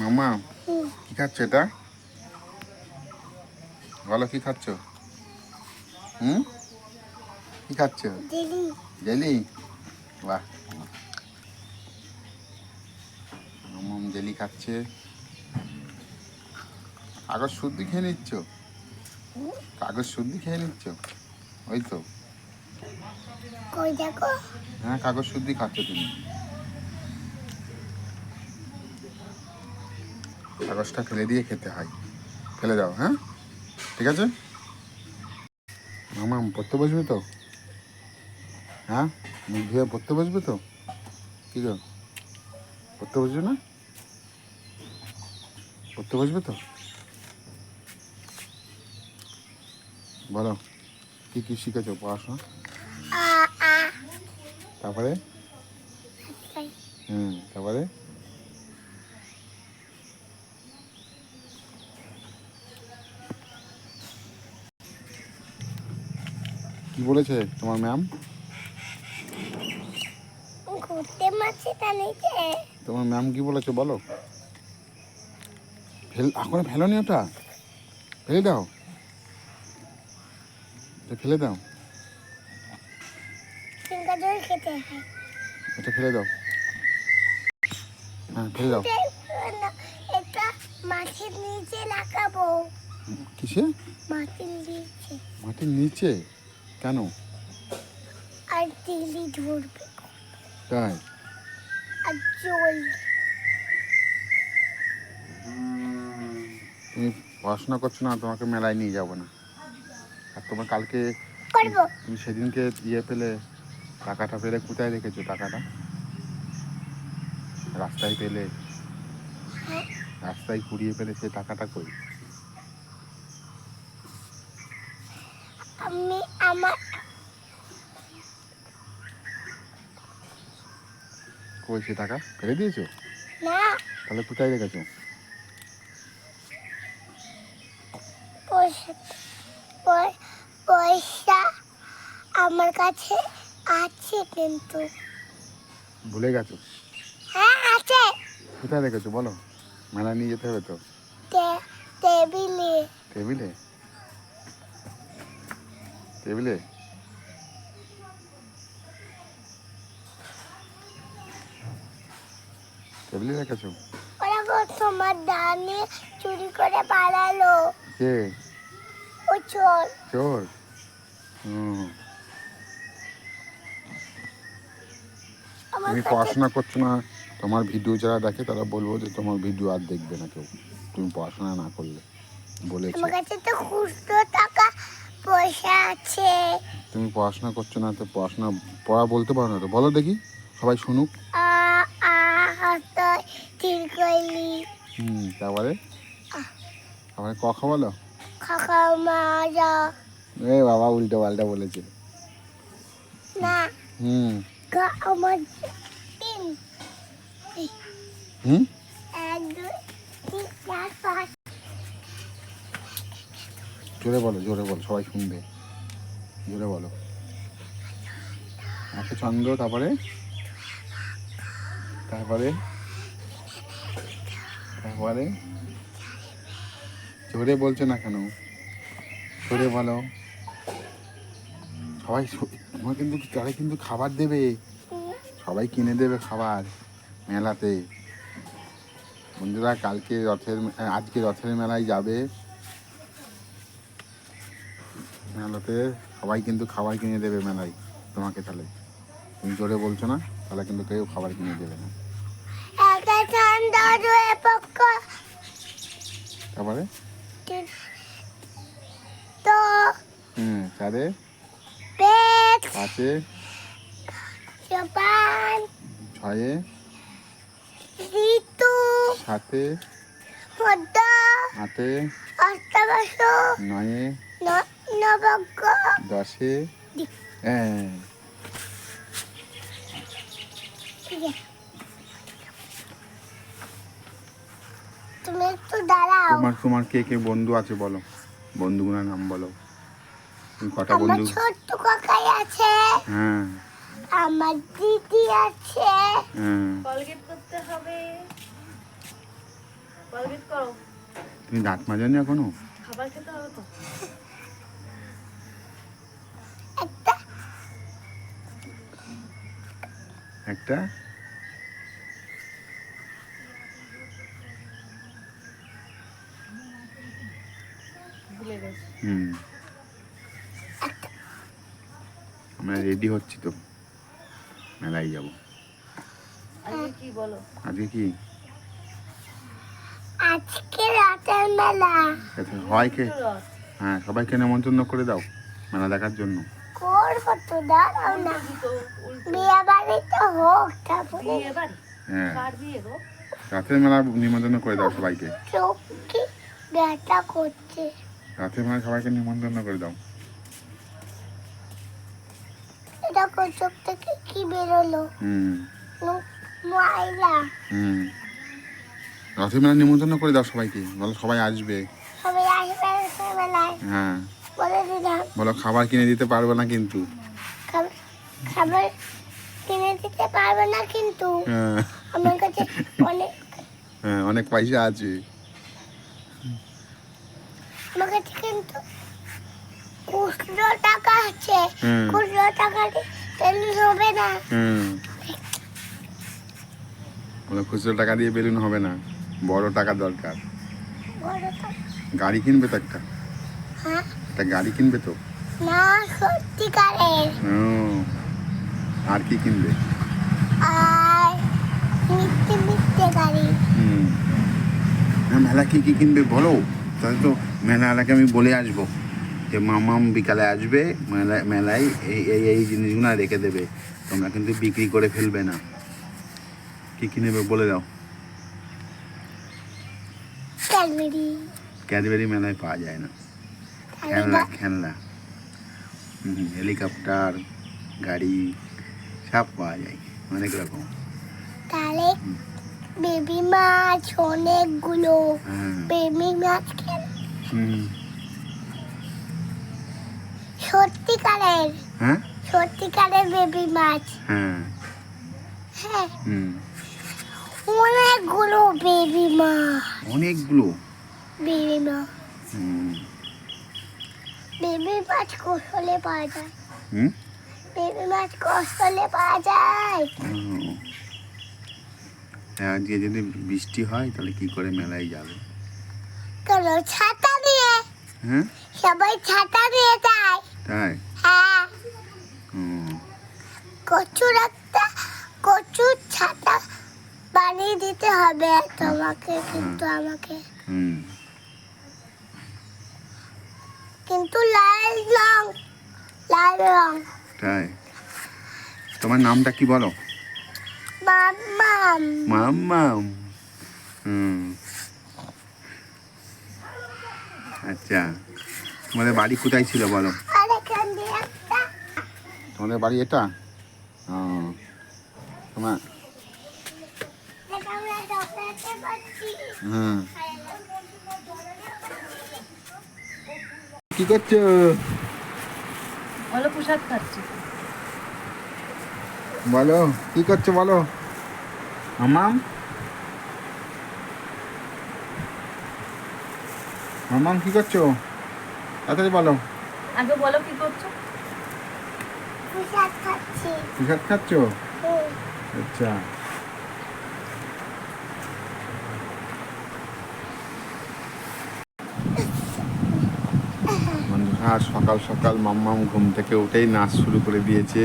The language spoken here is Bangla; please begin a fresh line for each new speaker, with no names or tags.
মামা কি খাচ্ছ এটা? বলো কি খাচ্ছ? হুম? কি খাচ্ছ? জেলি। বাহ মামাম। জেলি খাচ্ছে। কাগজ শুদ্ধি খেয়ে নিচ্ছ? কাগজ শুদ্ধি খেয়ে নিচ্ছ? ওই তো। হ্যাঁ কাগজ শুদ্ধি খাচ্ছ তুমি। কাগজটা ফেলে দিয়ে খেতে হয়। ফেলে দাও হ্যাঁ? ঠিক আছে? মামা পড়তে বসবে তো? হ্যাঁ? মুখ ধুয়ে পড়তে বসবে তো? কি গো? পড়তে বসবে না? পড়তে বসবে তো? বলো কী কী শিখেছো পড়াশোনা? তারপরে? হুম তারপরে? কি বলেছে তোমার ম্যাম?
ঘুরতে মারছে তা
তোমার ম্যাম কি বলেছে বলো? ফেল এখন ফেলোনি ওটা? ফেলে দাও। ফেলে দাও। এটা ফেলে দাও। হ্যাঁ ফেলে দাও।
না, এটা মাটির নিচে লাগাবো।
কিসে?
মাটির নিচে।
মাটির নিচে? কেন?
আর তিলি ধরবে।
তাই?
আর জল।
তুমি পড়াশোনা করছ না তোমাকে মেলায় নিয়ে যাব না। আর তোমার কালকে তুমি সেদিনকে ইয়ে পেলে টাকাটা পেলে কোথায় রেখেছো টাকাটা? রাস্তায় পেলে?
হ্যাঁ।
রাস্তায় কুড়িয়ে পেলে সেই টাকাটা কই?
আমি আমার
কই সে টাকা? ফেলে দিয়েছ?
না।
তাহলে কোথায় রেখেছো?
পয়সা পয়- পয়সা আমার কাছে আছে কিন্তু।
ভুলে গেছো?
হ্যাঁ আছে।
কোথায় রেখেছো বলো? মেলায় নিয়ে যেতে হবে তো।
টেবিলে।
টেবিলে? টেবিলে টেবিলে রেখেছো
ওরা গো তোমার ডানে চুরি করে পালালো।
কে?
ও চোর।
চোর? হুম। তুমি পড়াশোনা করছ না তোমার ভিডিও যারা দেখে তারা বলব যে তোমার ভিডিও আর দেখবে না কেউ। তুমি পড়াশোনা না করলে। বলেছে।
আমার কাছে তো খুচরো টাকা পয়সা আছে।
তুমি পড়াশোনা করছ না তো পড়াশোনা পড়া বলতে পারো না তো। বলো দেখি সবাই শুনুক।
আ আ হাত তিল কইলি।
হুম তারপরে? তারপরে কথা বলো?
খাকা মাজা
এ বাবা উল্টো পাল্টা বলেছে।
না।
হুম।
গা আমার তিন।
হুম?
এক দুই তিন চার পাঁচ।
জোরে বলো জোরে বলো, সবাই শুনবে। জোরে বলো। একটা চন্দ্র তারপরে? তারপরে? তারপরে? জোরে বলছো না কেন? জোরে বলো। সবাই তোমার কিন্তু, তারা কিন্তু খাবার দেবে। সবাই কিনে দেবে খাবার মেলাতে। বন্ধুরা, কালকে রথের, আজকে রথের মেলায় যাবে। মেলাতে সবাই কিন্তু খাবার কিনে দেবে মেলায় তোমাকে তাহলে। তুমি জোরে বলছো না তাহলে কিন্তু কেউ খাবার কিনে দেবে না। তারপরে?
তো
হুম চারে পাঁচে ছয়ে?
ঋতু।
সাতে আটে? নয়ে।
নবজ্ঞ
দশে হ্যাঁ।
তুমি একটু দাঁড়াও।
তোমার তোমার কে কে বন্ধু আছে বলো? বন্ধুগুলোর নাম বলো। তুমি কটা
আমার
বন্ধু?
ছোট্ট কাকাই আছে।
হ্যাঁ।
আমার দিদি আছে।
হ্যাঁ।
কলগেট করতে হবে।
তুমি দাঁত মাজনি এখনও?
খাবার খেতে হবে তো।
একটা।
হুম। আমরা রেডি হচ্ছি তো। মেলায় যাব।
আজকে কি বলো?
আজকে কি?
আজকে রাতের মেলা।
আচ্ছা, হয় কে? হ্যাঁ সবাইকে নেমন্তন্ন করে দাও মেলা দেখার জন্য।
করব তো দাঁড়াও না।
উল্টো দিত, উল্টো।
হোক তারপরে
হ্যাঁ রাতের মেলা নিমন্ত্রণ করে দাও সবাইকে।
চোখে ব্যথা করছে।
রাতের মেলা সবাইকে নিমন্ত্রণ করে দাও।
এটা চোখ থেকে কি বেরোলো?
হুম। হুম। রাতের মেলা নিমন্ত্রণ করে দাও সবাইকে। বলো সবাই আসবে।
সবাই আসবে
হ্যাঁ।
বলে
খাবার কিনে দিতে পারব না কিন্তু।
খাবার কিনে দিতে পারবে না কিন্তু।
হ্যাঁ।
আমার কাছে অনেক
হ্যাঁ অনেক পয়সা আছে।
আমার কাছে কিন্তু খুচরো টাকা আছে।
হুম।
খুচরো টাকা তেল হবে না।
হুম বলো খুচরো টাকা দিয়ে বেলুন হবে না। বড় টাকা দরকার। গাড়ি কিনবে তো একটা।
হ্যাঁ।
একটা গাড়ি কিনবে তো?
না সত্যিকারের
আর কি কিনবে?
আর মিথ্যে মিথ্যে গাড়ি।
হুম। মেলা কি কি কিনবে বলো? তাহলে তো মেলা এলাকায় আমি বলে আসব যে মামাম বিকালে আসবে মেলায় মেলায় এই এই এই জিনিসগুলো রেখে দেবে। তোমরা কিন্তু বিক্রি করে ফেলবে না। কি কি নেবে বলে দাও।
ক্যাডবেরি।
ক্যাডবেরি মেলায় পাওয়া যায় না। খেলনা খেলনা। হেলিকপ্টার গাড়ি সব পাওয়া যায় অনেক রকম।
তাহলে বেবি মাছ অনেকগুলো
হ্যাঁ।
বেবি মাছ খেল
হুম।
সত্যিকারের
হ্যাঁ?
সত্যিকারের বেবি মাছ।
হ্যাঁ।
হ্যাঁ। অনেকগুলো বেবি মাছ।
অনেকগুলো?
বেবি মাছ।
হুম।
বেবি মাছ কৌশলে পাওয়া যায়।
হুম?
বেবি মাছ কৌশলে পাওয়া যায়।
হ্যাঁ, আজকে যদি বৃষ্টি হয় তাহলে কি করে মেলায় যাবে?
কেন ছাতা নিয়ে
হ্যাঁ
সবাই ছাতা নিয়ে যায়।
তাই?
হ্যাঁ। কচুর একটা কচুর ছাতা বানিয়ে দিতে হবে তোমাকে কিন্তু আমাকে।
হুম।
কিন্তু লাল রং লাল রং।
তাই? তোমার নামটা কি বলো?
মাম্মাম।
মাম্মাম। হুম। আচ্ছা তোমাদের বাড়ি কোথায় ছিল বলো? তোমাদের বাড়ি এটা? তোমার হুম। কি করছ?
বলো প্রসাদ খাচ্ছি।
বলো কি করছ বলো? মামাম মামাম কি করছ? তাড়াতাড়ি বলো।
আগে বলো কি করছ?
প্রসাদ খাচ্ছি।
প্রসাদ খাচ্ছ?
হুম।
আচ্ছা। বন্ধুরা সকাল সকাল মাম্মাম ঘুম থেকে উঠেই নাচ শুরু করে দিয়েছে।